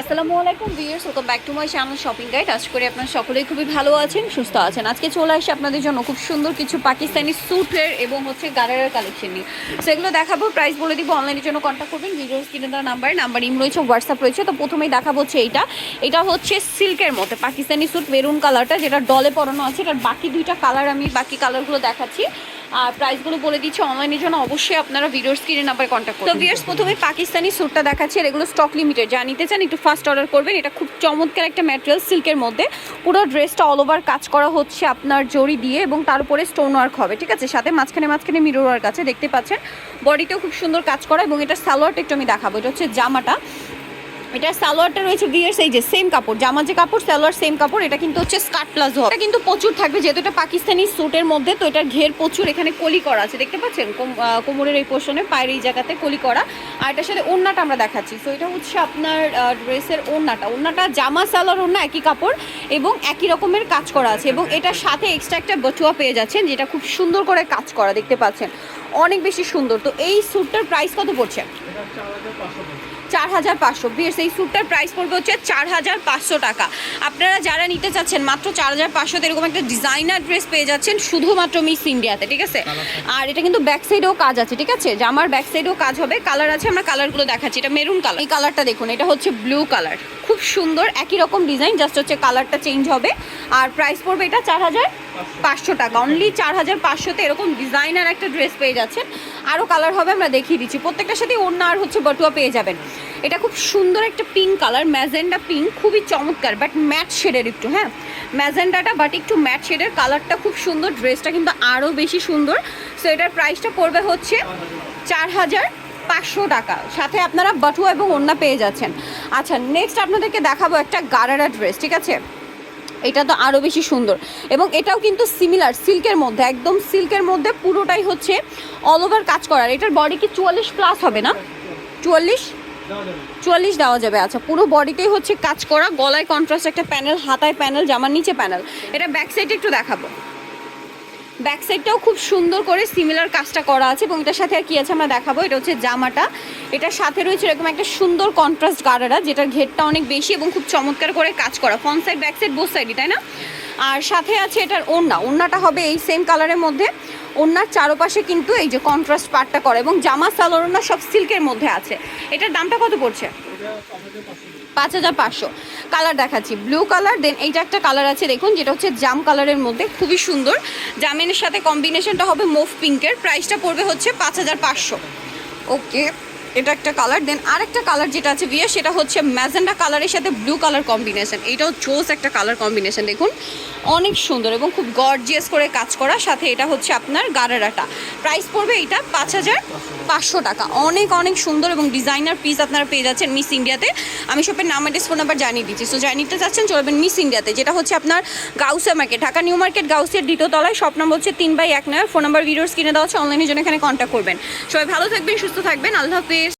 আসসালামু আলাইকুম viewers, welcome back to my channel shopping guide. আজ করে আপনারা সকলেই খুবই ভালো আছেন, সুস্থ আছেন। আজকে চলে আসি আপনাদের জন্য খুব সুন্দর কিছু পাকিস্তানি স্যুটের এবং হচ্ছে গারারের কালেকশন নিয়ে। সেগুলো দেখাবো প্রাইস বলে দিব অনলাইনের জন্য কন্ট্যাক্ট করবেন। ভিডিওস কিনে দেওয়ার নাম্বার নাম্বার ইম রয়েছে হোয়াটসঅ্যাপ রয়েছে। তো প্রথমেই দেখাবো হচ্ছে এইটা। এটা হচ্ছে সিল্কের মধ্যে পাকিস্তানি স্যুট মেরুন কালারটা যেটা ডলে পরানো আছে। এটার বাকি দুইটা কালার আমি বাকি কালারগুলো দেখাচ্ছি। আর প্রাইসগুলো বলে দিচ্ছি অনলাইনের জন্য অবশ্যই আপনারা ভিডিওর স্ক্রিনে নাম্বার কন্ট্যাক্ট করুন। তো ভিউয়ার্স প্রথমে পাকিস্তানি স্যুটটা দেখাচ্ছি আর এগুলো স্টক লিমিটেড যা নিতে চান একটু ফার্স্ট অর্ডার করবেন। এটা খুব চমৎকার একটা ম্যাটেরিয়াল সিল্কের মধ্যে। পুরো ড্রেসটা অল ওভার কাজ করা হচ্ছে আপনার জড়ি দিয়ে এবং তার উপরে স্টোন ওয়ার্ক হবে, ঠিক আছে? সাথে মাঝখানে মাঝখানে মিরর ওয়ার্ক আছে, দেখতে পাচ্ছেন। বডিতেও খুব সুন্দর কাজ করা এবং এটা সালোয়ারটা একটু আমি দেখাবো। এটা হচ্ছে জামাটা। এটা সালোয়ারটা রয়েছে ভিয়ার্স এই যে সেম কাপড়। জামা যে কাপড়, সালোয়ার সেম কাপড়, এটা কিন্তু হচ্ছে স্কার্ট প্লাজো। এটা কিন্তু প্রচুর থাকবে, যেহেতু এটা পাকিস্তানি স্যুটের মধ্যে, তো এটার ঘের প্রচুর এখানে কলি করা আছে। দেখতে পাচ্ছেন? কোম- কোমরের এই পোর্শনে পায়ের এই জায়গাতে কলি করা। আর এটার সাথে ওড়নাটা আমরা দেখাচ্ছি। তো এটা হচ্ছে আপনার ড্রেসের ওড়নাটা। ওড়নাটা জামা, সালোয়ার, ওড়না একই কাপড় এবং একই রকমের কাজ করা আছে। এবং এটার সাথে এক্সট্রা একটা বচুয়া পেয়ে যাচ্ছেন, যেটা খুব সুন্দর করে কাজ করা, দেখতে পাচ্ছেন। অনেক বেশি সুন্দর। তো এই স্যুটটার প্রাইস কত পড়ছে? চার হাজার পাঁচশো। বিএস এই স্যুটটার প্রাইস পড়বে হচ্ছে চার হাজার পাঁচশো টাকা। আপনারা যারা নিতে চাচ্ছেন মাত্র চার হাজার পাঁচশোতে এরকম একটা ডিজাইনার ড্রেস পেয়ে যাচ্ছেন শুধুমাত্র মিস ইন্ডিয়াতে ঠিক আছে? আর এটা কিন্তু ব্যাক সাইডেও কাজ আছে ঠিক আছে? জামার ব্যাক সাইডেও কাজ হবে। কালার আছে আমরা কালারগুলো দেখাচ্ছি। এটা মেরুন কালার এই কালারটা দেখুন এটা হচ্ছে ব্লু কালার খুব সুন্দর একই রকম ডিজাইন জাস্ট হচ্ছে কালারটা চেঞ্জ হবে। আর প্রাইস পড়বে এটা চার হাজার পাঁচশো টাকা। অনলি চার হাজার পাঁচশোতে এরকম ডিজাইনার একটা ড্রেস পেয়ে যাচ্ছেন। আরও কালার হবে, আমরা দেখিয়ে দিচ্ছি। প্রত্যেকটার সাথে অন্য আর হচ্ছে বটুয়া পেয়ে যাবেন। এটা খুব সুন্দর একটা পিঙ্ক কালার ম্যাজেন্ডা পিঙ্ক খুবই চমৎকার বাট ম্যাট শেডের একটু হ্যাঁ? ম্যাজেন্ডাটা বাট একটু ম্যাট শেডের কালারটা খুব সুন্দর ড্রেসটা কিন্তু আরও বেশি সুন্দর। সো এটার প্রাইসটা পড়বে হচ্ছে চার হাজার পাঁচশো টাকা। সাথে আপনারা বাটুয়া এবং ওন্না পেয়ে যাচ্ছেন। আচ্ছা নেক্সট আপনাদেরকে দেখাবো একটা গারারা ড্রেস ঠিক আছে? এটা তো আরও বেশি সুন্দর। এবং এটাও কিন্তু সিমিলার সিল্কের মধ্যে, একদম সিল্কের মধ্যে পুরোটাই হচ্ছে অল ওভার কাজ করার। এটার বডি কি চুয়াল্লিশ প্লাস হবে না? চুয়াল্লিশ? চুয়াল্লিশ দেওয়া যাবে আচ্ছা পুরো বডিতেই হচ্ছে কাজ করা, গলায় কন্ট্রাস্ট একটা প্যানেল হাতায় প্যানেল জামার নিচে প্যানেল এটা ব্যাক সাইডে একটু দেখাবো। ব্যাক সাইডটাও খুব সুন্দর করে সিমিলার কাজটা করা আছে এবং এটার সাথে আর কি আছে আমরা দেখাবো, এটা হচ্ছে জামাটা। এটার সাথে রয়েছে এরকম একটা সুন্দর কন্ট্রাস্ট গাড়ারা যেটার ঘেরটা অনেক বেশি এবং খুব চমৎকার করে কাজ করা। Front side back side both সাইডই তাই না? আর সাথে আছে এটার ওড়না। ওড়নাটা হবে এই সেম কালারের মধ্যে। ওড়নার চারপাশে কিন্তু এই যে কন্ট্রাস্ট পার্টটা করা এবং জামা সালোয়ার ওড়না সব সিল্কের মধ্যে আছে। এটার দামটা কত পড়ছে? পাঁচ হাজার পাঁচশো। কালার দেখাচ্ছি। ব্লু কালার দেন এইটা একটা কালার আছে, দেখুন, যেটা হচ্ছে জাম কালারের মধ্যে। খুবই সুন্দর। জামিনের সাথে কম্বিনেশনটা হবে মুভ পিঙ্কের প্রাইসটা পড়বে হচ্ছে পাঁচ হাজার পাঁচশো। ওকে এটা একটা কালার দেন আরেকটা কালার যেটা আছে বিয়ে সেটা হচ্ছে ম্যাজেন্ডা কালারের সাথে ব্লু কালার কম্বিনেশন এটাও জোস একটা কালার কম্বিনেশন দেখুন। অনেক সুন্দর এবং খুব গর্জিয়াস করে কাজ করা। সাথে এটা হচ্ছে আপনার গারারাটা। প্রাইস পড়বে এটা পাঁচ হাজার পাঁচশো টাকা। অনেক অনেক সুন্দর এবং ডিজাইনার পিস আপনারা পেয়ে যাচ্ছেন মিস ইন্ডিয়াতে আমি শপের নাম অ্যাড্রেস ফোন নাম্বার জানিয়ে দিচ্ছি। সো জানিয়ে নিতে চাচ্ছেন চলবেন মিস ইন্ডিয়াতে যেটা হচ্ছে আপনার Gausia market Dhaka new market গাউসিয়ার দ্বিতীয় তলায়। শপ নম্বর হচ্ছে তিন বাই এক নয়। ফোন নাম্বার ভিডিওস কিনে দেওয়া হচ্ছে। অনলাইনের জন্য এখানে কন্ট্যাক্ট করবেন। সবাই ভালো থাকবেন, সুস্থ থাকবেন। আল্লাহ হাফিজ।